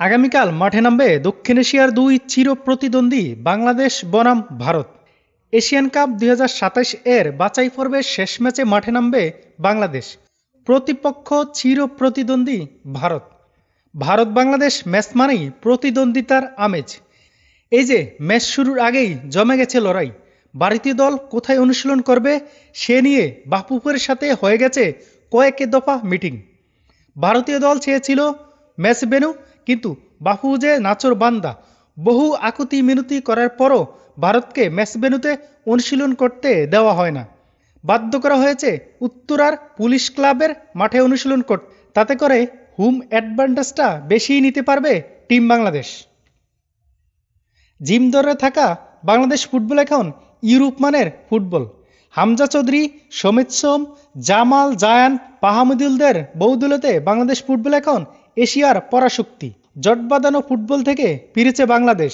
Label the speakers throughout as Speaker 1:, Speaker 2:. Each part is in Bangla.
Speaker 1: আগামীকাল মাঠে নামবে দক্ষিণ এশিয়ার দুই চির প্রতিদ্বন্দ্বী বাংলাদেশ, বনাম, ভারত। এশিয়ান কাপ দুই এর বাছাই পর্বের শেষ ম্যাচে মাঠে নামবে বাংলাদেশ। প্রতিপক্ষ চির প্রতিদ্বন্দ্বী ভারত। ভারত বাংলাদেশ ম্যাচ মানেই প্রতিদ্বন্দ্বিতার আমেজ। এই যে ম্যাচ শুরুর আগেই জমে গেছে লড়াই, ভারতীয় দল কোথায় অনুশীলন করবে সে নিয়ে বাপুপুরের সাথে হয়ে গেছে কয়েক দফা মিটিং। ভারতীয় দল চেয়েছিল ম্যাচ বেনু কিন্তু যে নাচর বান্দা, বহু আকুতি মিনতি করার পরও ভারতকে ম্যাচ বেনুতে অনুশীলন করতে দেওয়া হয় না। বাধ্য করা হয়েছে উত্তরার পুলিশ ক্লাবের মাঠে অনুশীলন করতে তাতে করে হোম অ্যাডভান্টেজটা বেশিই নিতে পারবে টিম বাংলাদেশ। জিম দরে থাকা বাংলাদেশ ফুটবল এখন ইউরোপ মানের ফুটবল। হামজা চৌধুরী, সমিত সোম, জামাল জায়ান, পাহামুদুলদের বৌদুলতে বাংলাদেশ ফুটবল এখন এশিয়ার পরাশক্তি। জট বাঁধানো ফুটবল থেকে ফিরেছে বাংলাদেশ।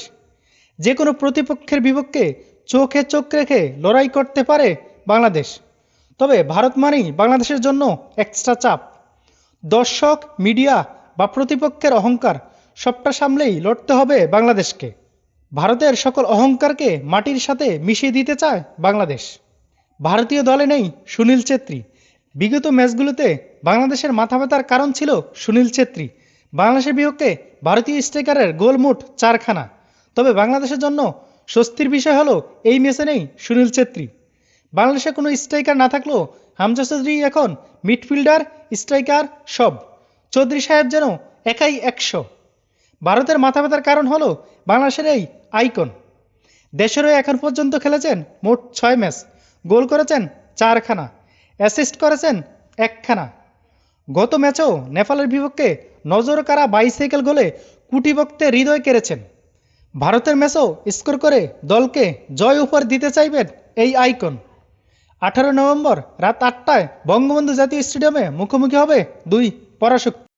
Speaker 1: যে কোনো প্রতিপক্ষের বিপক্ষে চোখে চোখ রেখে লড়াই করতে পারে বাংলাদেশ। তবে ভারত মানেই বাংলাদেশের জন্য এক্সট্রা চাপ। দর্শক, মিডিয়া বা প্রতিপক্ষের অহংকার সবটা সামলেই লড়তে হবে বাংলাদেশকে। ভারতের সকল অহংকারকে মাটির সাথে মিশিয়ে দিতে চায় বাংলাদেশ। ভারতীয় দলে নেই সুনীল ছেত্রী। বিগত ম্যাচগুলোতে বাংলাদেশের মাথা ব্যথার কারণ ছিল সুনীল ছেত্রী। বাংলাদেশের বিপক্ষে ভারতীয় স্ট্রাইকারের গোল মোট চারখানা। তবে বাংলাদেশের জন্য স্বস্তির বিষয় হলো, এই ম্যাচে নেই সুনীল ছেত্রী। বাংলাদেশে কোনো স্ট্রাইকার না থাকলেও হামজা চৌধুরী এখন মিডফিল্ডার, স্ট্রাইকার সব। চৌধুরী সাহেব যেন একাই একশো। ভারতের মাথা ব্যথার কারণ হলো বাংলাদেশের এই আইকন। দেশেরও এখন পর্যন্ত খেলেছেন মোট ছয় ম্যাচ। গোল করেছেন চারখানা অ্যাসিস্ট করেছেন একখানা। গত ম্যাচেও নেপালের বিপক্ষে নজর কারা বাইসাইকেল গোলে কুটিভক্তে হৃদয় কেড়েছেন। ভারতের ম্যাচও স্কোর করে দলকে জয় উপহার দিতে চাইবেন এই আইকন। আঠারো নভেম্বর রাত আটটায় বঙ্গবন্ধু জাতীয় স্টেডিয়ামে মুখোমুখি হবে দুই পরাশক্তি।